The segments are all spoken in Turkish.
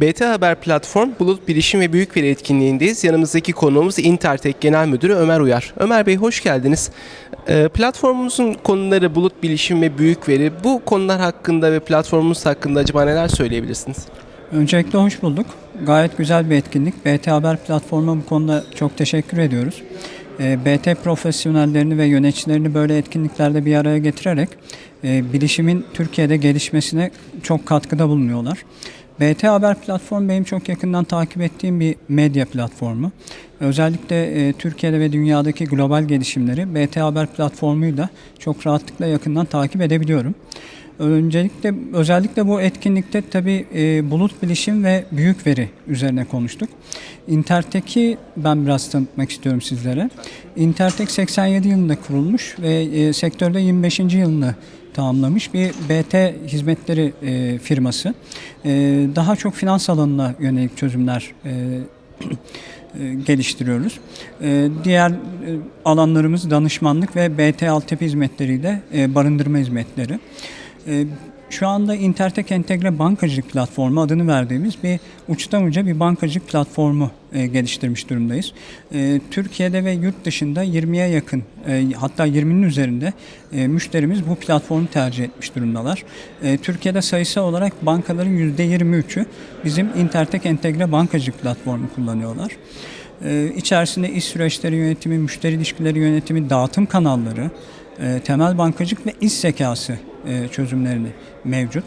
BT Haber Platform Bulut Bilişim ve Büyük Veri etkinliğindeyiz. Yanımızdaki konuğumuz Intertek Genel Müdürü Ömer Uyar. Ömer Bey hoş geldiniz. Ee, platformumuzun konuları bulut bilişim ve büyük veri. Bu konular hakkında ve platformumuz hakkında acaba neler söyleyebilirsiniz? Öncelikle hoş bulduk. Gayet güzel bir etkinlik. BT Haber platforma bu konuda çok teşekkür ediyoruz. Ee, BT profesyonellerini ve yöneticilerini böyle etkinliklerde bir araya getirerek e, bilişimin Türkiye'de gelişmesine çok katkıda bulunuyorlar. BT Haber platformu benim çok yakından takip ettiğim bir medya platformu. Özellikle e, Türkiye'de ve dünyadaki global gelişimleri BT Haber platformuyla çok rahatlıkla yakından takip edebiliyorum. Öncelikle özellikle bu etkinlikte tabii e, bulut bilişim ve büyük veri üzerine konuştuk. Intertek'i ben biraz tanıtmak istiyorum sizlere. Intertek 87 yılında kurulmuş ve e, sektörde 25. yılını tamamlamış bir BT hizmetleri e, firması. E, daha çok finans alanına yönelik çözümler e, e, geliştiriyoruz. E, Diğer e, alanlarımız danışmanlık ve BT altyapı hizmetleriyle barındırma hizmetleri. E, Şu anda Intertek Entegre Bankacılık Platformu adını verdiğimiz bir uçtan uca bir bankacılık platformu e, geliştirmiş durumdayız. E, Türkiye'de ve yurt dışında 20'ye yakın e, hatta 20'nin üzerinde e, müşterimiz bu platformu tercih etmiş durumdalar. E, Türkiye'de sayısı olarak bankaların %23'ü bizim Intertek Entegre Bankacılık Platformu kullanıyorlar. Ee, içerisinde iş süreçleri yönetimi, müşteri ilişkileri yönetimi, dağıtım kanalları, e, temel bankacılık ve iş zekası e, çözümlerini mevcut.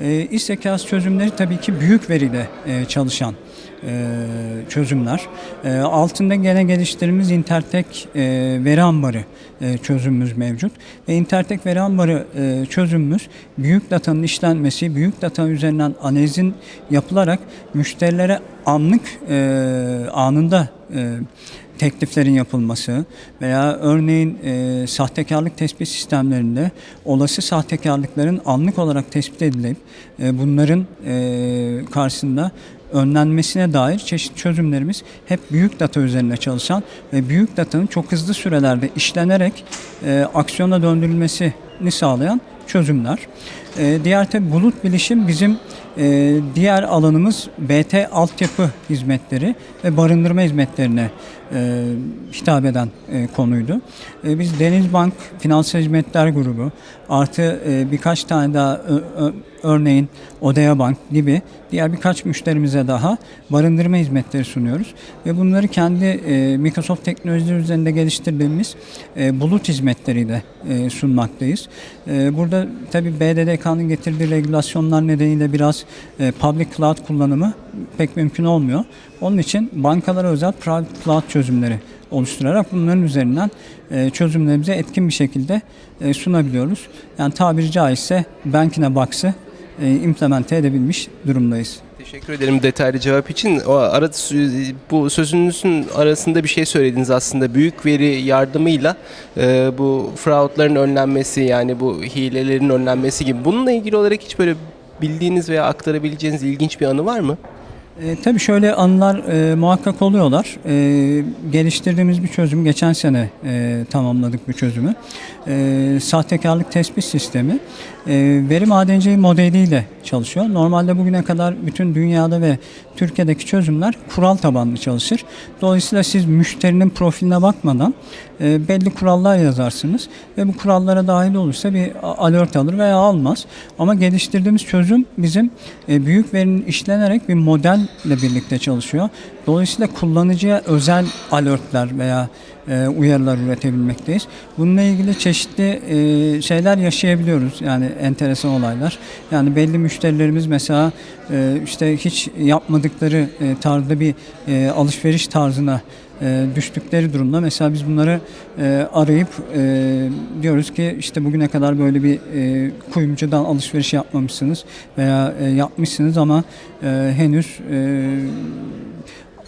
E, zekası çözümleri tabii ki büyük veriyle e, çalışan çözümler. Altında gene geliştirdiğimiz Intertek veri ambarı çözümümüz mevcut. Ve Intertek veri ambarı çözümümüz büyük datanın işlenmesi, büyük data üzerinden analizin yapılarak müşterilere anlık e, anında tekliflerin yapılması veya örneğin e, sahtekarlık tespit sistemlerinde olası sahtekarlıkların anlık olarak tespit edilip e, bunların e, karşısında önlenmesine dair çeşitli çözümlerimiz hep büyük data üzerine çalışan ve büyük datanın çok hızlı sürelerde işlenerek e, aksiyona döndürülmesini sağlayan çözümler. E, diğer tabi bulut bilişim bizim e, diğer alanımız BT altyapı hizmetleri ve barındırma hizmetlerine e, hitap eden e, konuydu. E, biz Denizbank Finansal Hizmetler Grubu artı e, birkaç tane daha ö- ö- örneğin Odea Bank gibi diğer birkaç müşterimize daha barındırma hizmetleri sunuyoruz. Ve bunları kendi e, Microsoft teknolojileri üzerinde geliştirdiğimiz e, bulut hizmetleriyle e, sunmaktayız. E, burada tabi BDDK'nın getirdiği regülasyonlar nedeniyle biraz e, public cloud kullanımı pek mümkün olmuyor. Onun için bankalara özel private cloud çözümleri oluşturarak bunların üzerinden e, çözümlerimizi etkin bir şekilde e, sunabiliyoruz. Yani tabiri caizse Bankine Box'ı implemente edebilmiş durumdayız. Teşekkür ederim detaylı cevap için. O arada bu sözünüzün arasında bir şey söylediniz aslında. Büyük veri yardımıyla e, bu fraudların önlenmesi yani bu hilelerin önlenmesi gibi. Bununla ilgili olarak hiç böyle bildiğiniz veya aktarabileceğiniz ilginç bir anı var mı? E, tabii şöyle anılar e, muhakkak oluyorlar. E, geliştirdiğimiz bir çözüm, geçen sene e, tamamladık bu çözümü. E, sahtekarlık tespit sistemi e, veri madenciliği modeliyle çalışıyor. Normalde bugüne kadar bütün dünyada ve Türkiye'deki çözümler kural tabanlı çalışır. Dolayısıyla siz müşterinin profiline bakmadan e, belli kurallar yazarsınız ve bu kurallara dahil olursa bir alert alır veya almaz. Ama geliştirdiğimiz çözüm bizim e, büyük verinin işlenerek bir modelle birlikte çalışıyor. Dolayısıyla kullanıcıya özel alertler veya e, uyarılar üretebilmekteyiz. Bununla ilgili çeşitli e, şeyler yaşayabiliyoruz. Yani enteresan olaylar. Yani belli müşterilerimiz mesela e, işte hiç yapmadıkları e, tarzda bir e, alışveriş tarzına e, düştükleri durumda. Mesela biz bunları e, arayıp e, diyoruz ki işte bugüne kadar böyle bir kuyumcudan alışveriş yapmamışsınız veya yapmışsınız ama henüz e,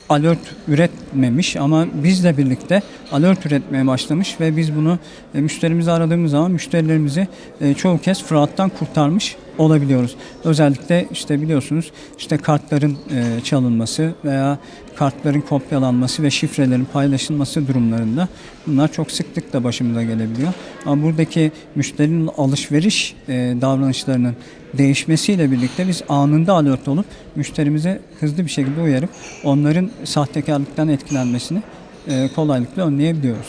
alert üretmemiş ama bizle birlikte alert üretmeye başlamış ve biz bunu müşterimizi aradığımız zaman müşterilerimizi çoğu kez fraud'dan kurtarmış olabiliyoruz. Özellikle işte biliyorsunuz işte kartların e, çalınması veya kartların kopyalanması ve şifrelerin paylaşılması durumlarında bunlar çok sıklıkla başımıza gelebiliyor. Ama buradaki müşterinin alışveriş e, davranışlarının değişmesiyle birlikte biz anında alert olup müşterimize hızlı bir şekilde uyarıp onların sahtekarlıktan etkilenmesini e, kolaylıkla önleyebiliyoruz.